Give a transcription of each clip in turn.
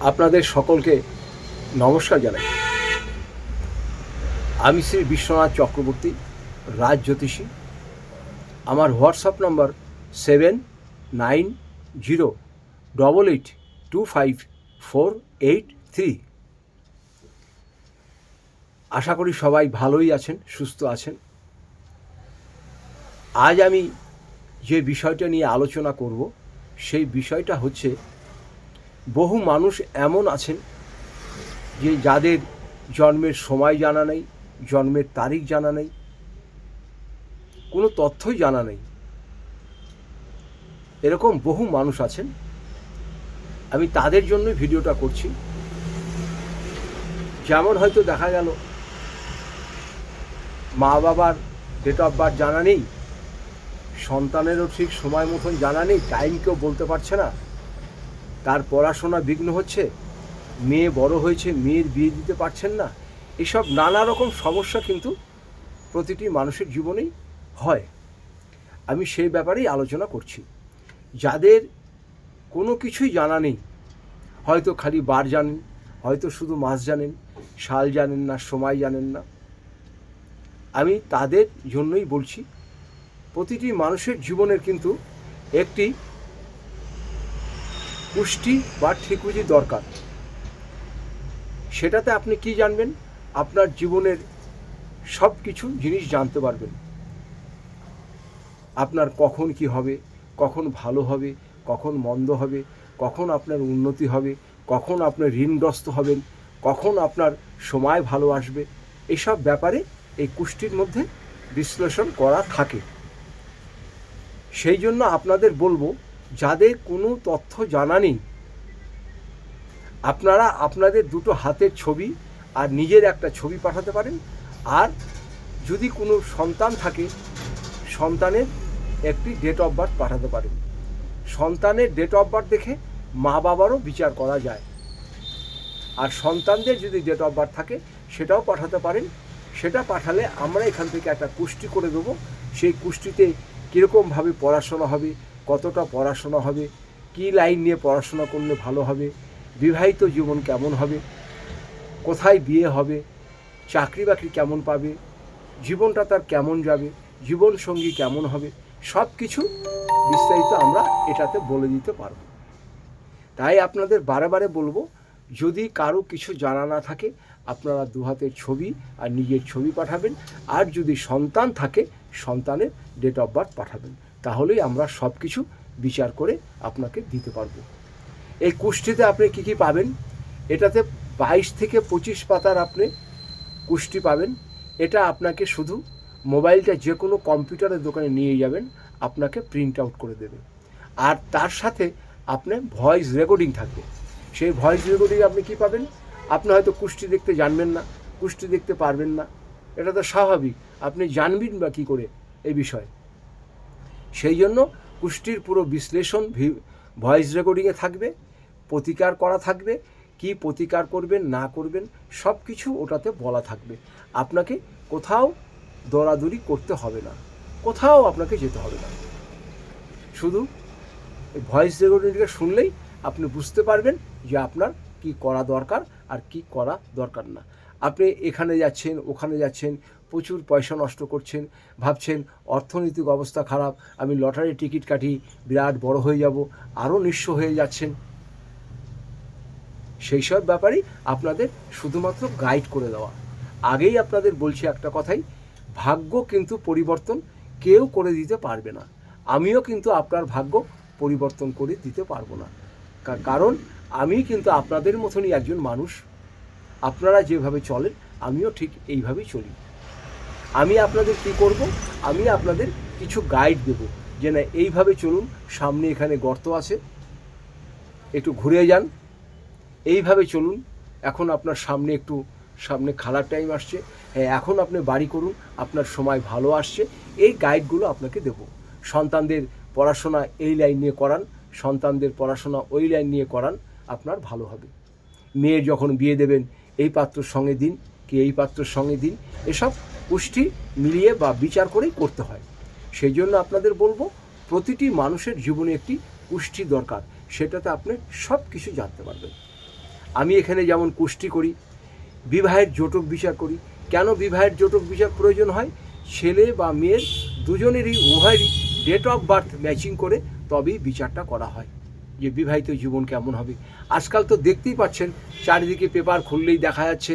আপনাদের সকলকে নমস্কার জানাই। আমি শ্রী বিশ্বনাথ চক্রবর্তী, রাজ জ্যোতিষী। আমার WhatsApp number seven nine zero double eight two five four eight three. আশা করি সবাই ভালোই আছেন, সুস্থ আছেন। আজ আমি যে বিষয়টা নিয়ে আলোচনা করব, সেই বিষয়টা হচ্ছে বহু মানুষ এমন আছেন যে যাদের জন্মের সময় জানা নেই, জন্মের তারিখ জানা নেই, কোনো তথ্যই জানা নেই। এরকম বহু মানুষ আছেন। আমি তাদের জন্যই ভিডিওটা করছি। যেমন হয়তো দেখা গেল মা বাবার ডেট অফ বার্থ জানা নেই, সন্তানেরও ঠিক সময় মতন জানা নেই টাইম কেউ বলতে পারছে না। তার পড়াশোনা বিঘ্ন হচ্ছে? মেয়ে বড় হয়েছে, মেয়ের বিয়ে দিতে পারছেন না? এসব নানা রকম সমস্যা কিন্তু প্রতিটি মানুষের জীবনেই হয়। আমি সেই ব্যাপারেই আলোচনা করছি। যাদের কোনো কিছুই জানা নেই, হয়তো খালি বার জানেন, হয়তো শুধু মাস জানেন, সাল জানেন না, সময় জানেন না। আমি তাদের জন্যই বলছি, প্রতিটি মানুষের জীবনের কিন্তু একটি পুষ্টি বা ঠিকুজি দরকার। সেটাতে আপনি কি জানবেন? আপনার জীবনের সব কিছু জিনিস জানতে পারবেন। আপনার কখন কি হবে? কখন ভালো হবে? কখন মন্দ হবে? কখন আপনার উন্নতি হবে? কখন আপনার ঋণগ্রস্ত হবেন? কখন আপনার সময় ভালো আসবে? এসব ব্যাপারে এই কুষ্টির মধ্যে বিশ্লেষণ করা থাকে। সেই জন্য আপনাদের বলব যাদের কোনো তথ্য জানা নেই, আপনারা আপনাদের দুটো হাতের ছবি আর নিজের একটা ছবি পাঠাতে পারেন। আর যদি কোনো সন্তান থাকে, সন্তানের একটি ডেট অফ বার্থ পাঠাতে পারেন। সন্তানের ডেট অফ বার্থ দেখে মা বাবারও বিচার করা যায়। আর সন্তানদের যদি ডেট অফ বার্থ থাকে, সেটাও পাঠাতে পারেন। সেটা পাঠালে আমরা এখান থেকে একটা কুষ্টি করে দেবো। সেই কুষ্টিতে কীরকমভাবে পড়াশোনা হবে কতটা পড়াশোনা হবে, কী লাইন নিয়ে পড়াশোনা করলে ভালো হবে, বিবাহিত জীবন কেমন হবে, কোথায় বিয়ে হবে, চাকরি বাকরি কেমন পাবে, জীবনটা তার কেমন যাবে জীবন সঙ্গী কেমন হবে সব কিছু বিস্তারিত আমরা এটাতে বলে দিতে পারব। তাই আপনাদের বারে বারে বলব, যদি কারও কিছু জানা না থাকে, আপনারা দু হাতের ছবি আর নিজের ছবি পাঠাবেন, আর যদি সন্তান থাকে, সন্তানের ডেট অফ বার্থ পাঠাবেন। তাহলেই আমরা সব কিছু বিচার করে আপনাকে দিতে পারব। এই কুষ্টিতে আপনি কী কী পাবেন? এটাতে বাইশ থেকে পঁচিশ পাতার আপনি কুষ্টি পাবেন। এটা আপনাকে শুধু মোবাইলটা যে কোনো কম্পিউটারের দোকানে নিয়ে যাবেন, আপনাকে প্রিন্ট আউট করে দেবে। আর তার সাথে আপনার ভয়েস রেকর্ডিং থাকবে। সেই ভয়েস রেকর্ডিং আপনি কি পাবেন? আপনি হয়তো কুষ্টি দেখতে জানবেন না, কুষ্টি দেখতে পারবেন না। এটা তো স্বাভাবিক। আপনি জানবেন বা কী করে? এই বিষয়ে। সেই জন্য কুষ্টির পুরো বিশ্লেষণ ভয়েস রেকর্ডিংয়ে থাকবে, প্রতিকার করা থাকবে, কি প্রতিকার করবেন, না করবেন সব কিছু ওটাতে বলা থাকবে। আপনাকে কোথাও দৌড়াদৌড়ি করতে হবে না, কোথাও আপনাকে যেতে হবে না। শুধু ভয়েস রেকর্ডিংটা শুনলেই আপনি বুঝতে পারবেন যে আপনার কি করা দরকার আর কি করা দরকার না। আপনি এখানে যাচ্ছেন, ওখানে যাচ্ছেন, প্রচুর পয়সা নষ্ট করছেন, ভাবছেন অর্থনৈতিক অবস্থা খারাপ, আমি লটারি টিকিট কাটি, বিরাট বড় হয়ে যাব আরও নিঃস্ব হয়ে যাচ্ছেন। সেই সব ব্যাপারেই আপনাদের শুধুমাত্র গাইড করে দেওয়া। আগেই আপনাদের বলছি একটা কথাই, ভাগ্য কিন্তু পরিবর্তন কেউ করে দিতে পারবে না। আমিও কিন্তু আপনার ভাগ্য পরিবর্তন করে দিতে পারব না। কারণ আমি কিন্তু আপনাদের মতনই একজন মানুষ। আপনারা যেভাবে চলেন, আমিও ঠিক এইভাবেই চলি। আমি আপনাদের কি করব? আমি আপনাদের কিছু গাইড দেব যে না, এইভাবে চলুন, সামনে এখানে গর্ত আছে। একটু ঘুরে যান। এইভাবে চলুন। এখন আপনার সামনে একটু, সামনে খালার টাইম আসছে। হ্যাঁ এখন আপনি বাড়ি করুন, আপনার সময় ভালো আসছে। এই গাইডগুলো আপনাকে দেব। সন্তানদের পড়াশোনা এই লাইন নিয়ে করান, সন্তানদের পড়াশোনা ওই লাইন নিয়ে করান, আপনার ভালো হবে। মেয়ের যখন বিয়ে দেবেন এই পাত্রর সঙ্গে দিন, কি এই পাত্রর সঙ্গে দিন, এসব পুষ্টি মিলিয়ে বা বিচার করেই করতে হয়। সেই জন্য আপনাদের বলব, প্রতিটি মানুষের জীবনে একটি পুষ্টি দরকার, সেটাতে আপনি সব কিছু জানতে পারবেন। আমি এখানে যেমন কুষ্টি করি, বিবাহের জোটক বিচার করি, কেন বিবাহের জোটক বিচার প্রয়োজন হয়? ছেলে বা মেয়ের দুজনেরই, উভয়েরই ডেট অফ বার্থ ম্যাচিং করে তবেই বিচারটা করা হয়। যে বিবাহিত জীবন কেমন হবে। আজকাল তো দেখতেই পাচ্ছেন, চারিদিকে পেপার খুললেই দেখা যাচ্ছে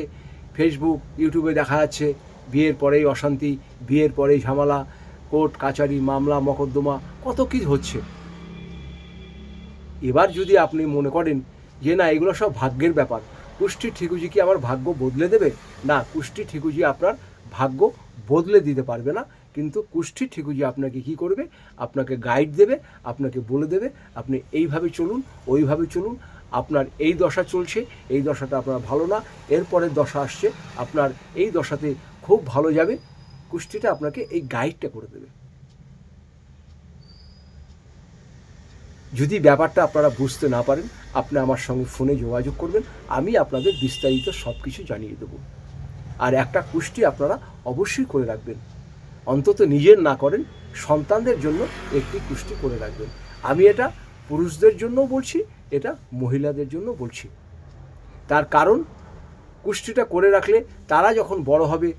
ফেসবুক ইউটিউবে দেখা যাচ্ছে, বিয়ের পরেই অশান্তি, বিয়ের পরেই ঝামেলা, কোর্ট কাচারি মামলা, মকদ্দমা, কত কী হচ্ছে। এবার যদি আপনি মনে করেন যে না, এগুলো সব ভাগ্যের ব্যাপার, কুষ্টি ঠিকুজি কি আমার ভাগ্য বদলে দেবে? না, কুষ্টি ঠিকুজি আপনার ভাগ্য বদলে দিতে পারবে না। কিন্তু কুষ্টি ঠিকুজি আপনাকে কি করবে? আপনাকে গাইড দেবে, আপনাকে বলে দেবে, আপনি এইভাবে চলুন, ওইভাবে চলুন, আপনার এই দশা চলছে, এই দশাটা আপনার ভালো না এরপরের দশা আসছে, আপনার এই দশাতে খুব ভালো যাবে কুষ্টিটা আপনাকে এই গাইডটা করে দেবে। যদি ব্যাপারটা আপনারা বুঝতে না পারেন, আপনি আমার সঙ্গে ফোনে যোগাযোগ করবেন, আমি আপনাদের বিস্তারিত সব কিছু জানিয়ে দেবো। আর একটা কুষ্টি আপনারা অবশ্যই করে রাখবেন। অন্তত নিজের না করেন, সন্তানদের জন্য একটি কুষ্টি করে রাখবেন। আমি এটা পুরুষদের জন্যও বলছি, এটা মহিলাদের জন্য বলছি। তার কারণ কুষ্টিটা করে রাখলে তারা যখন বড় হবে,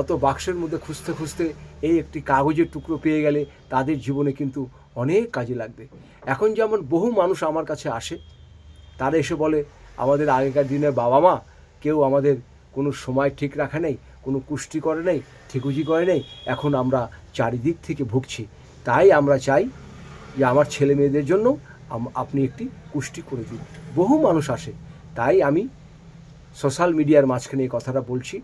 অত বাক্সের মধ্যে খুঁজতে খুঁজতে এই একটি কাগজের টুকরো পেয়ে গেলে তাদের জীবনে কিন্তু অনেক কাজে লাগবে। এখন যেমন বহু মানুষ আমার কাছে আসে, তারা এসে বলে, আমাদের আগেকার দিনের বাবা মা কেউ আমাদের কোনো সময় ঠিক রাখা নেই, কোনো কুষ্টি করে নেই, ঠিকুজি করে নেই, এখন আমরা চারিদিক থেকে ভুগছি। তাই আমরা চাই যে আমার ছেলে মেয়েদের জন্য আপনি একটি কুষ্টি করে দিন। বহু মানুষ আসে। তাই আমি সোশ্যাল মিডিয়ার মাঝখানে এই কথাটা বলছি।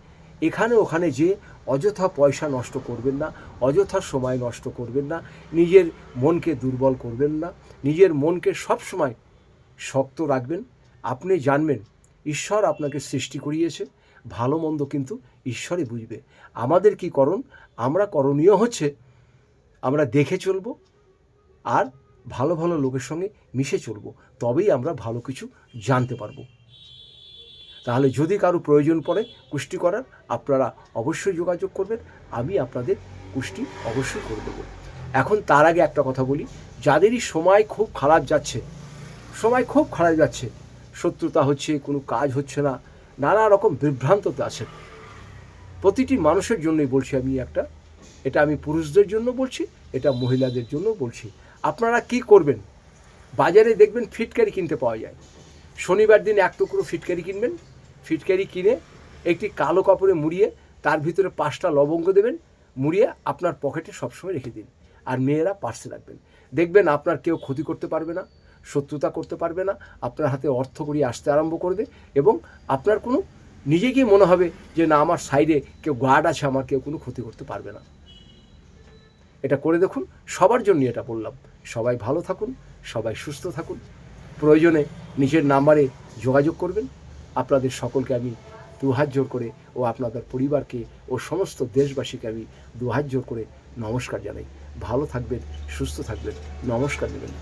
এখানে ওখানে যে অযথা পয়সা নষ্ট করবেন না, অযথা সময় নষ্ট করবেন না, নিজের মনকে দুর্বল করবেন না, নিজের মনকে সব সময় শক্ত রাখবেন। আপনি জানবেন, ঈশ্বর আপনাকে সৃষ্টি করিয়েছে। ভালো মন্দ কিন্তু ঈশ্বরই বুঝবে। আমাদের কি করণ? আমরা করণীয় হচ্ছে আমরা দেখে চলবো আর ভালো ভালো লোকের সঙ্গে মিশে চলবো। তবেই আমরা ভালো কিছু জানতে পারব। তাহলে যদি কারও প্রয়োজন পড়ে কুষ্টি করার, আপনারা অবশ্যই যোগাযোগ করবেন। আমি আপনাদের কুষ্টি অবশ্যই করে দেবো। এখন তার আগে একটা কথা বলি। যাদেরই সময় খুব খারাপ যাচ্ছে, সময় খুব খারাপ যাচ্ছে, শত্রুতা হচ্ছে, কোনো কাজ হচ্ছে না নানা রকম বিভ্রান্ততে আছেন। প্রতিটি মানুষের জন্যই বলছি আমি একটা, এটা আমি পুরুষদের জন্য বলছি, এটা মহিলাদের জন্য বলছি। আপনারা কি করবেন? বাজারে দেখবেন ফিটকারি কিনতে পাওয়া যায়। শনিবার দিন এক টুকরো ফিটকারি কিনবেন। ফিটকারি কিনে একটি কালো কাপড়ে মুড়িয়ে তার ভিতরে পাঁচটা লবঙ্গ দেবেন, মুড়িয়ে আপনার পকেটে সবসময় রেখে দিন। আর মেয়েরা পার্সে রাখবেন। দেখবেন আপনার কেউ ক্ষতি করতে পারবে না। শত্রুতা করতে পারবে না, আপনার হাতে অর্থ করিয়ে আসতে আরম্ভ করবে এবং আপনার কোনো, নিজেকেই মনে হবে যে না, আমার সাইডে কেউ গার্ড আছে, আমার কেউ কোনো ক্ষতি করতে পারবে না। এটা করে দেখুন, সবার জন্য এটা বললাম। সবাই ভালো থাকুন, সবাই সুস্থ থাকুন। প্রয়োজনে নিজের নাম্বারে যোগাযোগ করবেন। আপনাদের সকলকে আমি দুহাত জোর করে ও আপনাদের পরিবারকে ও সমস্ত দেশবাসীকে আমি দুহাত জোর করে নমস্কার জানাই। ভালো থাকবেন, সুস্থ থাকবেন, নমস্কার নেবেন